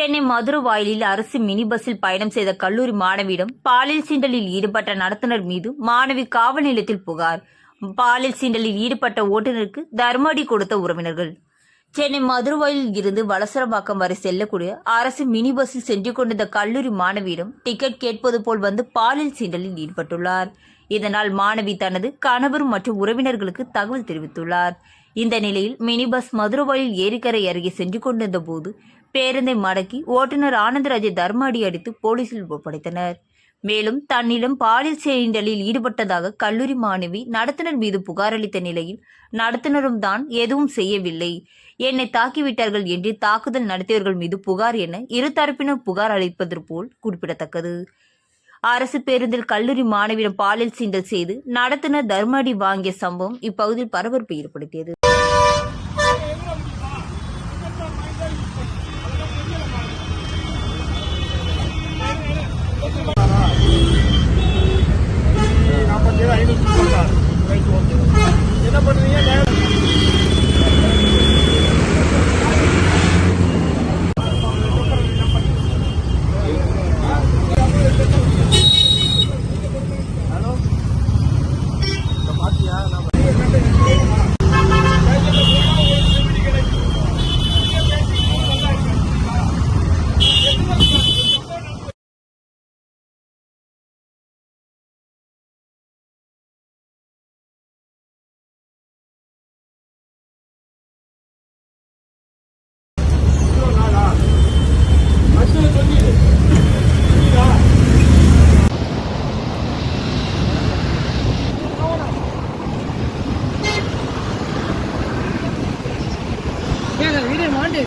சென்னை மதுரவாயிலில் அரசு மினி பஸ்ஸில் பயணம் செய்த கல்லூரி மாணவியிடம் பாலியல் சீண்டலில் ஈடுபட்ட நடத்துனர் மீது மாணவி காவல் நிலையத்தில் புகார். பாலியல் சீண்டலில் ஈடுபட்ட ஓட்டுநருக்கு தர்மடி கொடுத்த உறவினர்கள். சென்னை மதுரவாயில் இருந்து வலசரபாக்கம் வரை செல்லக்கூடிய அரசு மினி பஸ்ஸில் சென்று கொண்டிருந்த கல்லூரி மாணவியிடம் டிக்கெட் கேட்பது போல் வந்து பாலியல் சீண்டலில் ஈடுபட்டுள்ளார். இதனால் மாணவி தனது கணவர் மற்றும் உறவினர்களுக்கு தகவல் தெரிவித்துள்ளார். இந்த நிலையில் மினி பஸ் மதுரவாயில் ஏரிக்கரை அருகே சென்று கொண்டிருந்த போது பேருந்தை மடக்கி ஓட்டுநர் ஆனந்தராஜை தர்மாடி அடித்து போலீசில் ஒப்படைத்தனர். மேலும் தன்னிடம் பாலியல் சீண்டலில் ஈடுபட்டதாக கல்லூரி மாணவி நடத்துனர் மீது புகார் அளித்த நிலையில் நடத்துனரும் தான் எதுவும் செய்யவில்லை. என்னை தாக்கிவிட்டார்கள் என்று தாக்குதல் நடத்தியவர்கள் மீது புகார் என இரு தரப்பினர் புகார் அளிப்பது போல் குறிப்பிடத்தக்கது. அரசு பேருந்தில் கல்லூரி மாணவியிடம் பாலியல் சீண்டல் செய்து நடத்தின தர்மடி வாங்கிய சம்பவம் இப்பகுதியில் பரபரப்பு ஏற்படுத்தியது. வீடியோ மாண்டு.